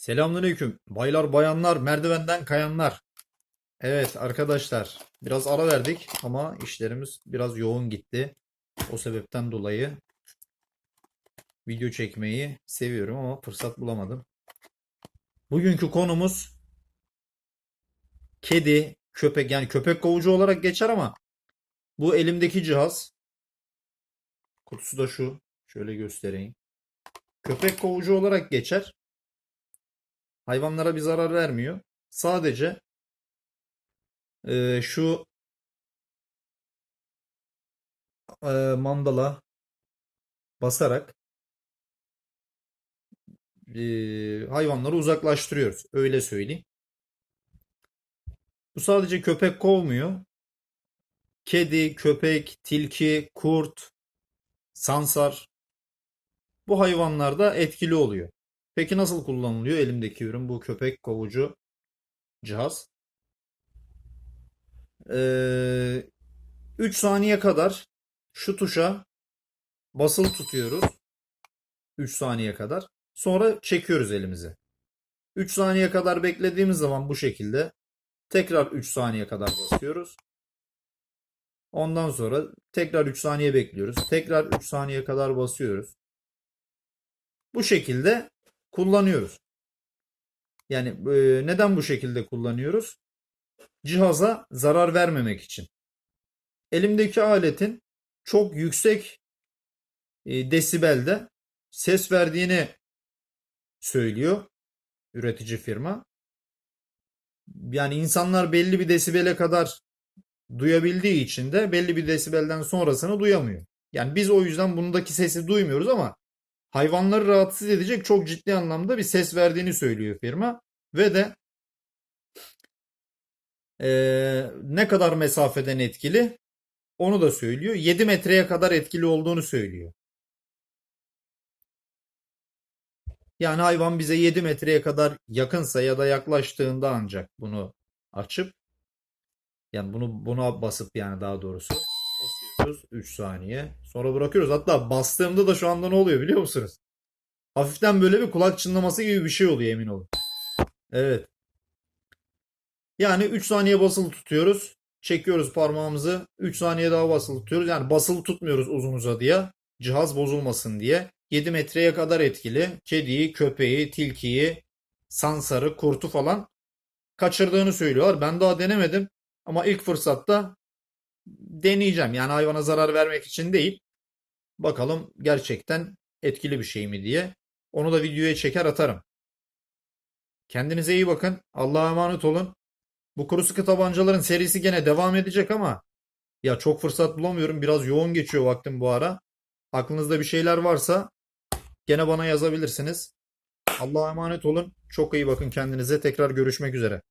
Selamünaleyküm. Baylar, bayanlar, merdivenden kayanlar. Evet arkadaşlar, biraz ara verdik ama işlerimiz biraz yoğun gitti. O sebepten dolayı video çekmeyi seviyorum ama fırsat bulamadım. Bugünkü konumuz kedi, köpek yani köpek kovucu olarak geçer ama bu elimdeki cihaz kutusu da şu. Şöyle göstereyim. Köpek kovucu olarak geçer. Hayvanlara bir zarar vermiyor. Sadece e, şu e, mandala basarak e, hayvanları uzaklaştırıyoruz. Öyle söyleyeyim. Bu sadece köpek kovmuyor. Kedi, köpek, tilki, kurt, sansar bu hayvanlarda etkili oluyor. Peki nasıl kullanılıyor elimdeki ürün bu köpek kovucu cihaz? Ee, 3 saniye kadar şu tuşa basılı tutuyoruz. 3 saniye kadar. Sonra çekiyoruz elimizi. 3 saniye kadar beklediğimiz zaman bu şekilde tekrar 3 saniye kadar basıyoruz. Ondan sonra tekrar 3 saniye bekliyoruz. Tekrar 3 saniye kadar basıyoruz. Bu şekilde kullanıyoruz. Yani e, neden bu şekilde kullanıyoruz? Cihaza zarar vermemek için. Elimdeki aletin çok yüksek e, desibelde ses verdiğini söylüyor üretici firma. Yani insanlar belli bir desibele kadar duyabildiği için de belli bir desibelden sonrasını duyamıyor. Yani biz o yüzden bundaki sesi duymuyoruz ama hayvanları rahatsız edecek çok ciddi anlamda bir ses verdiğini söylüyor firma ve de eee, ne kadar mesafeden etkili onu da söylüyor. 7 metreye kadar etkili olduğunu söylüyor. Yani hayvan bize 7 metreye kadar yakınsa ya da yaklaştığında ancak bunu açıp yani bunu buna basıp yani daha doğrusu basıyoruz 3 saniye. Sonra bırakıyoruz. Hatta bastığımda da şu anda ne oluyor biliyor musunuz? Hafiften böyle bir kulak çınlaması gibi bir şey oluyor emin olun. Evet. Yani 3 saniye basılı tutuyoruz. Çekiyoruz parmağımızı. 3 saniye daha basılı tutuyoruz. Yani basılı tutmuyoruz uzun uzadıya. Cihaz bozulmasın diye. 7 metreye kadar etkili. Kediyi, köpeği, tilkiyi, sansarı, kurtu falan kaçırdığını söylüyorlar. Ben daha denemedim. Ama ilk fırsatta deneyeceğim. Yani hayvana zarar vermek için değil. Bakalım gerçekten etkili bir şey mi diye. Onu da videoya çeker atarım. Kendinize iyi bakın. Allah'a emanet olun. Bu kuru sıkı tabancaların serisi gene devam edecek ama ya çok fırsat bulamıyorum. Biraz yoğun geçiyor vaktim bu ara. Aklınızda bir şeyler varsa gene bana yazabilirsiniz. Allah'a emanet olun. Çok iyi bakın kendinize. Tekrar görüşmek üzere.